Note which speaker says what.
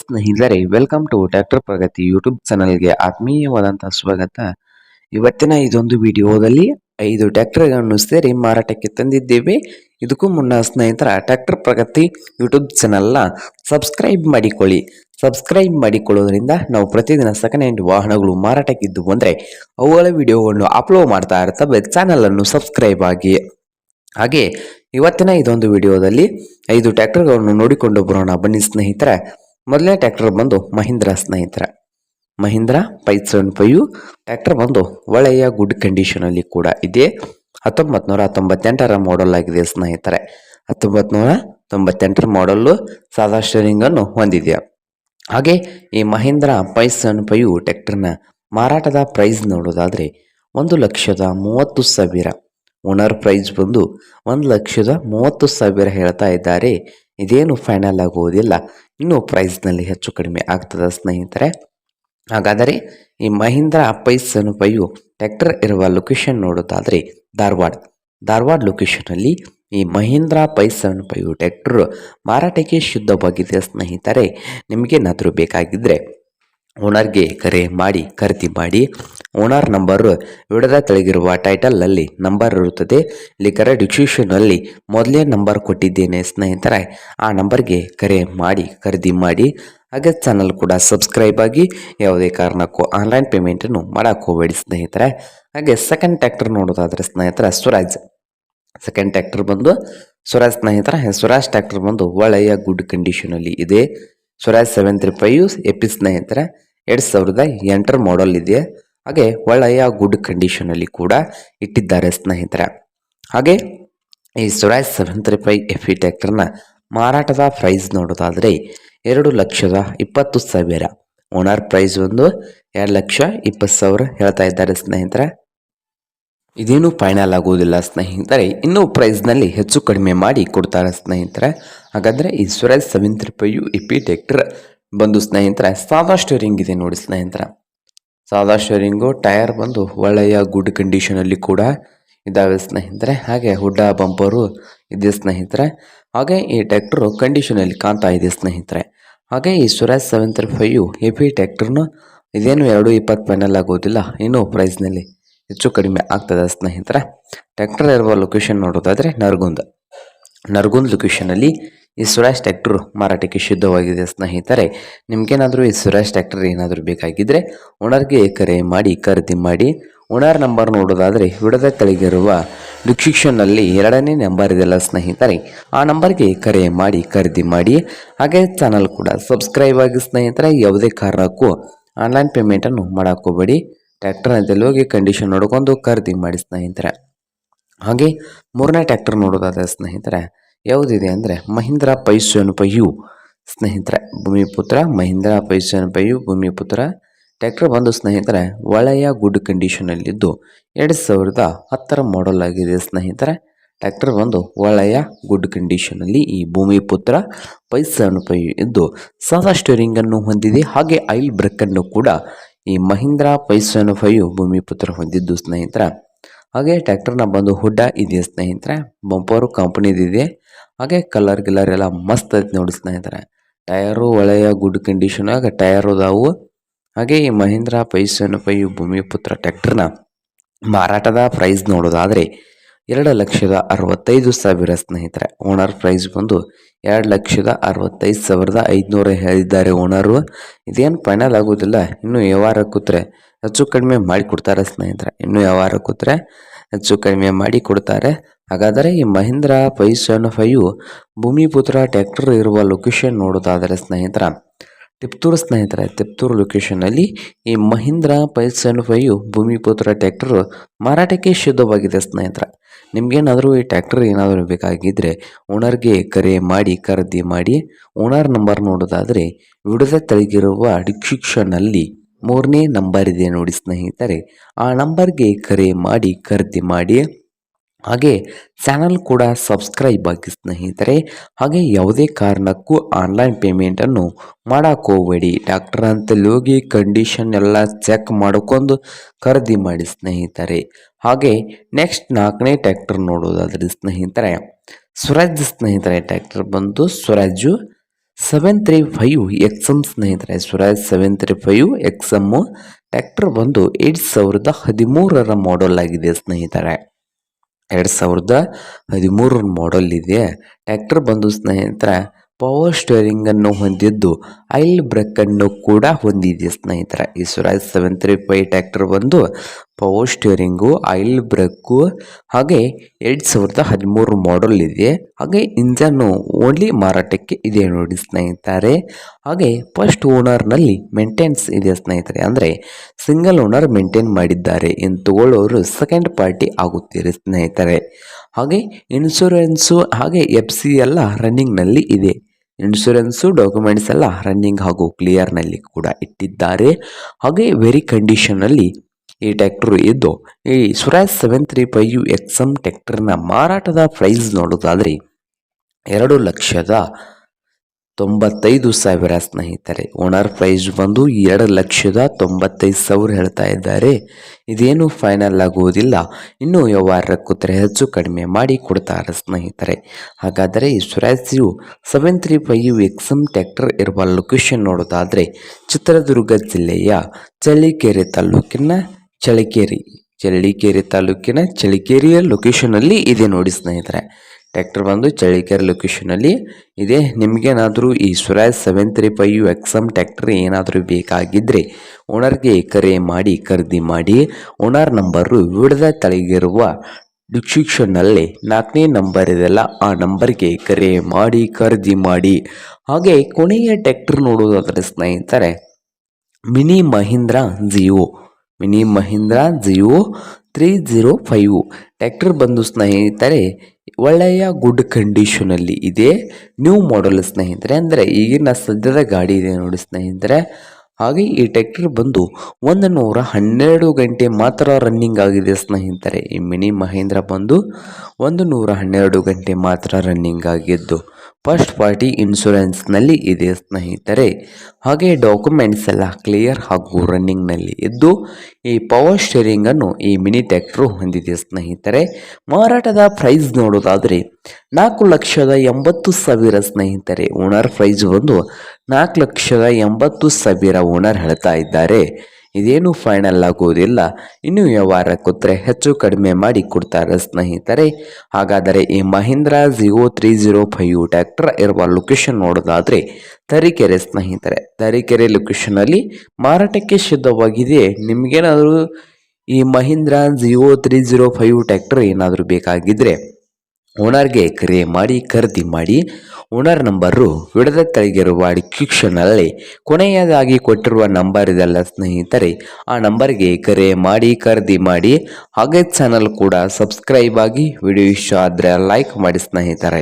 Speaker 1: ಸ್ನೇಹಿತರೆ welcome to tractor Pragati YouTube ಚಾನಲ್ಗೆ ಆತ್ಮೀಯವಾದಂತಹ ಸ್ವಾಗತ. ಇವತ್ತಿನ ಇದೊಂದು ವಿಡಿಯೋದಲ್ಲಿ ಐದು ಟ್ಯಾಕ್ಟರ್ಗಳನ್ನು ಸೇರಿ ಮಾರಾಟಕ್ಕೆ ತಂದಿದ್ದೇವೆ. ಇದಕ್ಕೂ ಮುನ್ನ ಸ್ನೇಹಿತರ ಟ್ಯಾಕ್ಟರ್ ಪ್ರಗತಿ ಯೂಟ್ಯೂಬ್ ಚಾನಲ್ನ ಸಬ್ಸ್ಕ್ರೈಬ್ ಮಾಡಿಕೊಳ್ಳಿ. ಸಬ್ಸ್ಕ್ರೈಬ್ ಮಾಡಿಕೊಳ್ಳೋದ್ರಿಂದ ನಾವು ಪ್ರತಿದಿನ ಸೆಕೆಂಡ್ ಹ್ಯಾಂಡ್ ವಾಹನಗಳು ಮಾರಾಟಕ್ಕಿದ್ದು ಬಂದರೆ ಅವುಗಳ ವಿಡಿಯೋಗಳನ್ನು ಅಪ್ಲೋಡ್ ಮಾಡ್ತಾ ಇರ್ತವೆ ಚಾನಲನ್ನು ಸಬ್ಸ್ಕ್ರೈಬ್ ಆಗಿ. ಹಾಗೆ, ಇವತ್ತಿನ ಇದೊಂದು ವಿಡಿಯೋದಲ್ಲಿ ಐದು ಟ್ಯಾಕ್ಟರ್ಗಳನ್ನು ನೋಡಿಕೊಂಡು ಬರೋಣ. ಬನ್ನಿ ಸ್ನೇಹಿತರೆ. ಮೊದಲನೇ ಟ್ರ್ಯಾಕ್ಟರ್ ಬಂದು ಮಹೀಂದ್ರ ಸ್ನೇಹಿತರ. Mahindra five seven five tractor ಬಂದು ಒಳ್ಳೆಯ ಗುಡ್ ಕಂಡೀಷನಲ್ಲಿ ಕೂಡ ಇದೆ. ಹತ್ತೊಂಬತ್ತು ನೂರ ತೊಂಬತ್ತೆಂಟರ ಮಾಡಲ್ ಆಗಿದೆ ಸ್ನೇಹಿತರೆ. ಹತ್ತೊಂಬತ್ತು ನೂರ ತೊಂಬತ್ತೆಂಟರ ಮಾಡಲ್ಲು ಸಾದಾ ಸ್ಟೇರಿಂಗನ್ನು ಹೊಂದಿದೆ. ಹಾಗೆ ಈ ಮಹೀಂದ್ರ ಫೈವ್ ಸೆವೆನ್ ಫೈವ್ ಟ್ಯಾಕ್ಟರ್ನ ಮಾರಾಟದ ಪ್ರೈಸ್ ನೋಡೋದಾದರೆ ಒಂದು ಲಕ್ಷದ ಮೂವತ್ತು ಸಾವಿರ. ಓನರ್ ಪ್ರೈಸ್ ಬಂದು ಒಂದು ಲಕ್ಷದ ಮೂವತ್ತು ಸಾವಿರ ಹೇಳ್ತಾ ಇದ್ದಾರೆ. ಇದೇನು ಫೈನಲ್ ಆಗುವುದಿಲ್ಲ ಇನ್ನೂ ಪ್ರೈಸ್ನಲ್ಲಿ ಹೆಚ್ಚು ಕಡಿಮೆ ಆಗ್ತದೆ ಸ್ನೇಹಿತರೆ. ಹಾಗಾದರೆ ಈ ಮಹೀಂದ್ರ ಪೈಸನು ಪೈಯು ಟ್ರ್ಯಾಕ್ಟರ್ ಇರುವ ಲೊಕೇಶನ್ ನೋಡೋದಾದರೆ ಧಾರವಾಡ. ಧಾರವಾಡ ಲೊಕೇಶನಲ್ಲಿ ಈ ಮಹೀಂದ್ರ ಸೆವೆನ್ ಪೈ ಟ್ರ್ಯಾಕ್ಟರ್ ಮಾರಾಟಕ್ಕೆ ಶುದ್ಧವಾಗಿದೆ ಸ್ನೇಹಿತರೆ. ನಿಮಗೇನಾದರೂ ಬೇಕಾಗಿದ್ದರೆ ಓನರ್ಗೆ ಕರೆ ಮಾಡಿ, ಖರೀದಿ ಮಾಡಿ ಓನರ್ ನಂಬರ್ ವಿಡದ ತೆಳಗಿರುವ ಟೈಟಲಲ್ಲಿ ನಂಬರ್ ಇರುತ್ತದೆ. ಇಲ್ಲಿ ಕರೆ ಮೊದಲೇ ನಂಬರ್ ಕೊಟ್ಟಿದ್ದೇನೆ ಸ್ನೇಹಿತರೆ. ಆ ನಂಬರ್ಗೆ ಕರೆ ಮಾಡಿ, ಖರೀದಿ ಮಾಡಿ. ಹಾಗೆ ಚಾನಲ್ ಕೂಡ ಸಬ್ಸ್ಕ್ರೈಬ್ ಆಗಿ ಯಾವುದೇ ಕಾರಣಕ್ಕೂ ಆನ್ಲೈನ್ ಪೇಮೆಂಟನ್ನು ಮಾಡೋಕ್ಕೆ ಹೋಗಬೇಡಿ ಸ್ನೇಹಿತರೆ. ಹಾಗೆ ಸೆಕೆಂಡ್ ಟ್ಯಾಕ್ಟರ್ ನೋಡೋದಾದರೆ ಸ್ನೇಹಿತರೆ ಸ್ವರಾಜ್ ಸೆಕೆಂಡ್ ಟ್ಯಾಕ್ಟರ್ ಬಂದು ಸ್ವರಾಜ್ ಸ್ನೇಹಿತರ. ಸ್ವರಾಜ್ ಟ್ಯಾಕ್ಟರ್ ಬಂದು ಒಳ್ಳೆಯ ಗುಡ್ ಕಂಡೀಷನಲ್ಲಿ ಇದೆ. Swaraj seven three five EP ಸ್ನೇಹಿತರ, ಎರಡು ಸಾವಿರದ ಎಂಟರ ಮಾಡಲ್ ಇದೆ ಹಾಗೆ ಒಳ್ಳೆಯ ಗುಡ್ ಕಂಡೀಷನಲ್ಲಿ ಕೂಡ ಇಟ್ಟಿದ್ದಾರೆ ಸ್ನೇಹಿತರ. ಹಾಗೆ ಈ Swaraj seven three five F E ಟ್ಯಾಕ್ಟರ್ನ ಮಾರಾಟದ ಪ್ರೈಸ್ ನೋಡೋದಾದರೆ ಎರಡು ಲಕ್ಷದ ಇಪ್ಪತ್ತು ಸಾವಿರ. ಓನರ್ ಪ್ರೈಸ್ ಒಂದು ಎರಡು ಲಕ್ಷ ಇಪ್ಪತ್ತು ಸಾವಿರ ಹೇಳ್ತಾ ಇದ್ದಾರೆ ಸ್ನೇಹಿತರೆ. ಇದೇನು ಫೈನಲ್ ಆಗುವುದಿಲ್ಲ ಸ್ನೇಹಿತರೆ, ಇನ್ನೂ ಪ್ರೈಸ್ನಲ್ಲಿ ಹೆಚ್ಚು ಕಡಿಮೆ ಮಾಡಿ ಕೊಡ್ತಾರೆ ಸ್ನೇಹಿತರೆ. ಹಾಗಾದರೆ ಈ Swaraj seven five EP tractor ಬಂದು ಸ್ನೇಹಿತರೆ, ಸಾದಾ ಸ್ಟೇರಿಂಗ್ ಇದೆ ನೋಡಿ ಸ್ನೇಹಿತರ. ಸಾದಾ ಸ್ಟೇರಿಂಗು, ಟೈರ್ ಬಂದು ಒಳ್ಳೆಯ ಗುಡ್ ಕಂಡೀಷನಲ್ಲಿ ಕೂಡ ಇದ್ದಾವೆ ಸ್ನೇಹಿತರೆ. ಹಾಗೆ ಹುಡ್ಡ ಬಂಪರು ಇದೆ ಸ್ನೇಹಿತರೆ. ಹಾಗೆ ಈ ಟ್ಯಾಕ್ಟ್ರು ಕಂಡೀಷನಲ್ಲಿ ಕಾಣ್ತಾ ಇದೆ ಸ್ನೇಹಿತರೆ. ಹಾಗೆ ಈ Swaraj seven three five P ಟ್ಯಾಕ್ಟರ್ನು ಇದೇನು ಎರಡು ಇಪ್ಪತ್ತು ಫೈನಲ್ ಆಗೋದಿಲ್ಲ, ಇನ್ನೂ ಪ್ರೈಸ್ನಲ್ಲಿ ಹೆಚ್ಚು ಕಡಿಮೆ ಆಗ್ತದೆ ಸ್ನೇಹಿತರೆ. ಟ್ಯಾಕ್ಟರ್ ಇರುವ ಲೊಕೇಶನ್ ನೋಡೋದಾದರೆ ನರ್ಗುಂದ. ನರ್ಗುಂದ್ ಲೊಕೇಶನಲ್ಲಿ ಈ ಸುರೇಶ್ ಟ್ಯಾಕ್ಟರ್ ಮಾರಾಟಕ್ಕೆ ಶುದ್ಧವಾಗಿದೆ ಸ್ನೇಹಿತರೆ, ನಿಮಗೇನಾದರೂ ಈ ಸುರೇಶ್ ಟ್ಯಾಕ್ಟರ್ ಏನಾದರೂ ಬೇಕಾಗಿದ್ದರೆ ಓನರ್ಗೆ ಕರೆ ಮಾಡಿ, ಖರೀದಿ ಮಾಡಿ, ಓನರ್ ನಂಬರ್ ನೋಡೋದಾದರೆ ವಿಡದ ಕೆಳಗಿರುವ ಡಿಸ್ಕ್ರಿಪ್ಷನ್ನಲ್ಲಿ ಎರಡನೇ ನಂಬರ್ ಇದೆಲ್ಲ ಸ್ನೇಹಿತರೆ, ಆ ನಂಬರ್ಗೆ ಕರೆ ಮಾಡಿ, ಖರೀದಿ ಮಾಡಿ. ಹಾಗೆ ಚಾನಲ್ ಕೂಡ ಸಬ್ಸ್ಕ್ರೈಬ್ ಆಗಿ ಸ್ನೇಹಿತರೆ, ಯಾವುದೇ ಕಾರಣಕ್ಕೂ ಆನ್ಲೈನ್ ಪೇಮೆಂಟನ್ನು ಮಾಡೋಕ್ಕೋಬೇಡಿ ಟ್ಯಾಕ್ಟರ್ನಲ್ಲಿ ಹೋಗಿ ಕಂಡೀಷನ್ ನೋಡ್ಕೊಂಡು ಖರೀದಿ ಮಾಡಿ ಸ್ನೇಹಿತರೆ. ಹಾಗೆ ಮೂರನೇ ಟ್ಯಾಕ್ಟರ್ ನೋಡೋದಾದರೆ ಸ್ನೇಹಿತರೆ ಯಾವುದಿದೆ ಅಂದರೆ ಮಹೀಂದ್ರ ಪೈಸೋನ್ ಪೈಯು ಸ್ನೇಹಿತರೆ, ಭೂಮಿಪುತ್ರ ಮಹೀಂದ್ರ ಪೈಸೋನ್ ಪೈಯು ಭೂಮಿಪುತ್ರ ಟ್ಯಾಕ್ಟರ್ ಬಂದು ಸ್ನೇಹಿತರೆ, ಒಳ್ಳೆಯ ಗುಡ್ ಕಂಡೀಷನಲ್ಲಿದ್ದು ಎರಡು ಸಾವಿರದ ಹತ್ತರ ಮಾಡಲ್ ಆಗಿದೆ ಸ್ನೇಹಿತರೆ. ಟ್ರ್ಯಾಕ್ಟರ್ ಬಂದು ಒಳ್ಳೆಯ ಗುಡ್ ಕಂಡೀಷನಲ್ಲಿ ಈ ಭೂಮಿಪುತ್ರ ಪೈಸನ್ ಪೈಯು ಇದ್ದು ಸಾದಾ ಸ್ಟೇರಿಂಗನ್ನು ಹೊಂದಿದೆ. ಹಾಗೆ ಆಯಿಲ್ ಬ್ರೇಕನ್ನು ಕೂಡ ಈ ಮಹೀಂದ್ರ ಪೈಸನ್ ಪೈಯು ಭೂಮಿಪುತ್ರ ಹೊಂದಿದ್ದು ಸ್ನೇಹಿತರ. ಹಾಗೆ ಟ್ರ್ಯಾಕ್ಟರ್ನ ಬಂದು ಹುಡ್ಡ ಇದೆ ಸ್ನೇಹಿತರೆ, ಬಂಪರು ಕಂಪ್ನಿದಿದೆ ಹಾಗೆ ಕಲರ್ ಗಿಲ್ಲರ್ ಎಲ್ಲ ಮಸ್ತ್ ಐತೆ ನೋಡಿ ಸ್ನೇಹಿತರೆ. ಟಯರು ಒಳ್ಳೆಯ ಗುಡ್ ಕಂಡೀಷನ್ ಆಗ ಟಯರ್ ಅದಾವು. ಹಾಗೆ ಈ ಮಹೀಂದ್ರ ಪೈಸನ್ ಫೈವ್ ಭೂಮಿಪುತ್ರ ನ ಮಾರಾಟದ ಪ್ರೈಸ್ ನೋಡೋದಾದರೆ ಎರಡು ಲಕ್ಷದ ಅರವತ್ತೈದು ಸಾವಿರ ಸ್ನೇಹಿತರೆ. ಓನರ್ ಪ್ರೈಸ್ ಬಂದು ಎರಡು ಲಕ್ಷದ ಅರವತ್ತೈದು ಸಾವಿರದ ಐದುನೂರ ಹೇಳಿದ್ದಾರೆ ಓನರು. ಇದೇನು ಫೈನಲ್ ಆಗೋದಿಲ್ಲ, ಇನ್ನು ವ್ಯವಹಾರ ಕೂತ್ರೆ ಹೆಚ್ಚು ಕಡಿಮೆ ಮಾಡಿ ಕೊಡ್ತಾರೆ ಸ್ನೇಹಿತರೆ. ಇನ್ನು ವ್ಯವಹಾರ ಕೂತ್ರೆ ಹೆಚ್ಚು ಕಡಿಮೆ ಮಾಡಿ ಕೊಡ್ತಾರೆ. ಹಾಗಾದರೆ ಈ Mahindra five seven five Bhumiputra tractor ಇರುವ ಲೊಕೇಶನ್ ನೋಡೋದಾದರೆ ಸ್ನೇಹಿತರ, ತಿಪ್ತೂರು ಸ್ನೇಹಿತರೆ, ತಿಪ್ತೂರು ಲೊಕೇಶನಲ್ಲಿ ಈ Mahindra five seven five Bhumiputra tractor ಮಾರಾಟಕ್ಕೆ ಶುದ್ಧವಾಗಿದೆ ಸ್ನೇಹಿತರ. ನಿಮಗೇನಾದರೂ ಈ ಟ್ಯಾಕ್ಟರ್ ಏನಾದರೂ ಬೇಕಾಗಿದ್ದರೆ ಓನರ್ಗೆ ಕರೆ ಮಾಡಿ, ಖರೀದಿ ಮಾಡಿ ಓನರ್ ನಂಬರ್ ನೋಡೋದಾದರೆ ವಿಡದ ತೆಳಗಿರುವ ಡಿಸ್ಕ್ರಿಪ್ಷನ್ನಲ್ಲಿ ಮೂರನೇ ನಂಬರ್ ಇದೆ ನೋಡಿ ಸ್ನೇಹಿತರೆ. ಆ ನಂಬರ್ಗೆ ಕರೆ ಮಾಡಿ, ಖರೀದಿ ಮಾಡಿ. ಹಾಗೆ ಚಾನಲ್ ಕೂಡ ಸಬ್ಸ್ಕ್ರೈಬ್ ಆಗಿ ಸ್ನೇಹಿತರೆ. ಹಾಗೆ ಯಾವುದೇ ಕಾರಣಕ್ಕೂ ಆನ್ಲೈನ್ ಪೇಮೆಂಟನ್ನು ಮಾಡೋಕ್ಕೋಗಬೇಡಿ ಡಾಕ್ಟರ್ ಅಂತಲ್ಲಿ ಹೋಗಿ ಕಂಡೀಷನ್ ಎಲ್ಲ ಚೆಕ್ ಮಾಡ್ಕೊಂಡು ಖರೀದಿ ಮಾಡಿ ಸ್ನೇಹಿತರೆ. ಹಾಗೆ ನೆಕ್ಸ್ಟ್ ನಾಲ್ಕನೇ ಟ್ಯಾಕ್ಟರ್ ನೋಡೋದಾದ್ರೆ ಸ್ನೇಹಿತರೆ. ಸ್ವರಾಜ್ ಸ್ನೇಹಿತರೆ ಟ್ಯಾಕ್ಟರ್ ಬಂದು Swaraj seven three five XM ಸ್ನೇಹಿತರೆ Swaraj seven three five XM tractor ಬಂದು ಎರಡು ಸಾವಿರದ ಹದಿಮೂರರ ಮಾಡೆಲ್ ಆಗಿದೆ ಸ್ನೇಹಿತರೆ. ಎರಡು ಸಾವಿರದ ಹದಿಮೂರರ ಮಾಡೆಲ್ ಇದೆ. ಟ್ರ್ಯಾಕ್ಟರ್ ಬಂದು ಸ್ನೇಹಿತರೆ ಪವರ್ ಸ್ಟೇರಿಂಗನ್ನು ಹೊಂದಿದ್ದು ಐಲ್ ಬ್ರೇಕನ್ನು ಕೂಡ ಹೊಂದಿದೆ ಸ್ನೇಹಿತರೆ. ಈ Swaraj seven three five tractor ಬಂದು ಪವರ್ ಸ್ಟಿಯರಿಂಗು ಆಯಿಲ್ ಬ್ರೇಕು ಹಾಗೆ ಎರಡು ಸಾವಿರದ ಹದಿಮೂರು ಮಾಡೆಲ್ ಇದೆ. ಹಾಗೆ ಇಂಜನ್ನು ಓನ್ಲಿ ಮಾರಾಟಕ್ಕೆ ಇದೆ ನೋಡಿ ಸ್ನೇಹಿತರೆ. ಹಾಗೆ ಫಸ್ಟ್ ಓನರ್ನಲ್ಲಿ ಮೇಂಟೆನ್ಸ್ ಇದೆ ಸ್ನೇಹಿತರೆ. ಅಂದರೆ ಸಿಂಗಲ್ ಓನರ್ ಮೇಂಟೈನ್ ಮಾಡಿದ್ದಾರೆ ಎಂದು ತಗೊಳ್ಳೋರು ಸೆಕೆಂಡ್ ಪಾರ್ಟಿ ಆಗುತ್ತೀರಿ ಸ್ನೇಹಿತರೆ. ಹಾಗೆ ಇನ್ಶೂರೆನ್ಸು ಹಾಗೆ ಎಫ್ ಸಿ ಎಲ್ಲ ರನ್ನಿಂಗ್ನಲ್ಲಿ ಇದೆ. ಇನ್ಶೂರೆನ್ಸು ಡಾಕ್ಯುಮೆಂಟ್ಸ್ ಎಲ್ಲ ರನ್ನಿಂಗ್ ಹಾಗೂ ಕ್ಲಿಯರ್ನಲ್ಲಿ ಕೂಡ ಇಟ್ಟಿದ್ದಾರೆ. ಹಾಗೆ ವೆರಿ ಕಂಡೀಷನಲ್ಲಿ ಈ ಟ್ಯಾಕ್ಟರ್ ಇದ್ದು, ಈ Swaraj seven three five XM ಟ್ಯಾಕ್ಟರ್ನ ಮಾರಾಟದ ಪ್ರೈಸ್ ನೋಡೋದಾದರೆ ಎರಡು ಲಕ್ಷದ ತೊಂಬತ್ತೈದು ಸಾವಿರ ಸ್ನೇಹಿತರೆ. ಓನರ್ ಪ್ರೈಸ್ ಬಂದು ಎರಡು ಲಕ್ಷದ ತೊಂಬತ್ತೈದು ಸಾವಿರ ಹೇಳ್ತಾ ಇದ್ದಾರೆ. ಇದೇನು ಫೈನಲ್ ಆಗುವುದಿಲ್ಲ. ಇನ್ನೂ ವ್ಯವಹಾರ ಕೂತ್ರೆ ಹೆಚ್ಚು ಕಡಿಮೆ ಮಾಡಿ ಕೊಡ್ತಾರೆ ಸ್ನೇಹಿತರೆ. ಹಾಗಾದರೆ ಈ Swaraj seven three five XM tractor ಇರುವ ಲೊಕೇಶನ್ ನೋಡೋದಾದರೆ ಚಿತ್ರದುರ್ಗ ಜಿಲ್ಲೆಯ ಚಳ್ಳಿಕೆರೆ ತಾಲೂಕಿನ ಚಳಿಕೇರಿ ಚಳ್ಳಿಕೇರಿ ತಾಲೂಕಿನ ಚಳಿಕೇರಿಯ ಲೊಕೇಶನಲ್ಲಿ ಇದೆ ನೋಡಿ ಸ್ನೇಹಿತರೆ. ಟ್ರ್ಯಾಕ್ಟರ್ ಬಂದು ಚಳಿಕೆರೆ ಲೊಕೇಶನಲ್ಲಿ ಇದೆ. ನಿಮಗೇನಾದರೂ ಈ Swaraj seven three five XM tractor ಏನಾದರೂ ಬೇಕಾಗಿದ್ದರೆ ಓನರ್ಗೆ ಕರೆ ಮಾಡಿ, ಖರೀದಿ ಮಾಡಿ ಓನರ್ ನಂಬರು ವಿಡದ ತಳಗಿರುವ ಡಿಸ್ಕ್ರಿಪ್ಷನ್ನಲ್ಲಿ ನಾಲ್ಕನೇ ನಂಬರ್ ಇದೆಲ್ಲ ಆ ನಂಬರ್ಗೆ ಕರೆ ಮಾಡಿ, ಖರೀದಿ ಮಾಡಿ. ಹಾಗೆ ಕೊನೆಯ ಟ್ಯಾಕ್ಟರ್ ನೋಡೋದಾದರೆ ಸ್ನೇಹಿತರೆ, mini Mahindra Jivo mini Mahindra Jivo three zero five. Tractor ಬಂದು ಸ್ನೇಹಿತರೆ, ಒಳ್ಳೆಯ ಗುಡ್ ಕಂಡೀಷನಲ್ಲಿ ಇದೆ. ನ್ಯೂ ಮಾಡೆಲ್ ಸ್ನೇಹಿತರೆ, ಅಂದರೆ ಈಗಿನ ಸದ್ಯದ ಗಾಡಿ ಇದೆ ನೋಡಿ ಸ್ನೇಹಿತರೆ. ಹಾಗೆ ಈ ಟ್ರ್ಯಾಕ್ಟರ್ ಬಂದು ಒಂದು ನೂರ ಹನ್ನೆರಡು ಗಂಟೆ ಮಾತ್ರ ರನ್ನಿಂಗ್ ಆಗಿದೆ ಸ್ನೇಹಿತರೆ. ಈ ಮಿನಿ ಮಹೇಂದ್ರ ಬಂದು ಒಂದು ನೂರ ಹನ್ನೆರಡು ಗಂಟೆ ಮಾತ್ರ ರನ್ನಿಂಗ್ ಆಗಿದ್ದು ಫಸ್ಟ್ ಪಾರ್ಟಿ ಇನ್ಶೂರೆನ್ಸ್ನಲ್ಲಿ ಇದೆ ಸ್ನೇಹಿತರೆ. ಹಾಗೆ ಡಾಕ್ಯುಮೆಂಟ್ಸ್ ಎಲ್ಲ ಕ್ಲಿಯರ್ ಹಾಗೂ ರನ್ನಿಂಗ್ನಲ್ಲಿ ಇದ್ದು ಈ ಪವರ್ ಸ್ಟೇರಿಂಗನ್ನು ಈ ಮಿನಿ ಟ್ಯಾಕ್ಟ್ರು ಹೊಂದಿದೆ ಸ್ನೇಹಿತರೆ. ಮಾರಾಟದ ಪ್ರೈಸ್ ನೋಡೋದಾದರೆ ನಾಲ್ಕು ಲಕ್ಷದ ಎಂಬತ್ತು ಸಾವಿರ ಸ್ನೇಹಿತರೆ. ಓನರ್ ಪ್ರೈಸ್ ಬಂದು ನಾಲ್ಕು ಲಕ್ಷದ ಎಂಬತ್ತು ಸಾವಿರ ಓನರ್ ಹೇಳ್ತಾ ಇದ್ದಾರೆ. ಇದೇನು ಫೈನಲ್ ಆಗುವುದಿಲ್ಲ. ಇನ್ನು ವ್ಯವಹಾರ ಕೂತ್ರೆ ಹೆಚ್ಚು ಕಡಿಮೆ ಮಾಡಿ ಕೊಡ್ತಾರೆ ಸ್ನೇಹಿತರೆ. ಹಾಗಾದರೆ ಈ Mahindra Jivo three zero five tractor ಇರುವ ಲೊಕೇಶನ್ ನೋಡೋದಾದರೆ ತರೀಕೆರೆ ಸ್ನೇಹಿತರೆ. ತರೀಕೆರೆ ಲೊಕೇಶನಲ್ಲಿ ಮಾರಾಟಕ್ಕೆ ಸಿದ್ಧವಾಗಿದೆ ನಿಮಗೇನಾದರೂ ಈ Mahindra Jivo three zero five tractor ಏನಾದರೂ ಬೇಕಾಗಿದ್ದರೆ ಓನರ್ಗೆ ಕರೆ ಮಾಡಿ, ಖರೀದಿ ಮಾಡಿ ಓನರ್ ನಂಬರು ವಿಡದ ಕೆಳಗಿರುವ ಡಿಸ್ಕ್ರಿಪ್ಷನ್ನಲ್ಲಿ ಕೊನೆಯದಾಗಿ ಕೊಟ್ಟಿರುವ ನಂಬರ್ ಇದೆಲ್ಲ ಸ್ನೇಹಿತರೆ, ಆ ನಂಬರ್ಗೆ ಕರೆ ಮಾಡಿ, ಖರೀದಿ ಮಾಡಿ, ಹಾಗೆ ಚಾನಲ್ ಕೂಡ ಸಬ್ಸ್ಕ್ರೈಬ್ ಆಗಿ ವಿಡಿಯೋ ಇಷ್ಟ ಆದರೆ ಲೈಕ್ ಮಾಡಿ ಸ್ನೇಹಿತರೆ.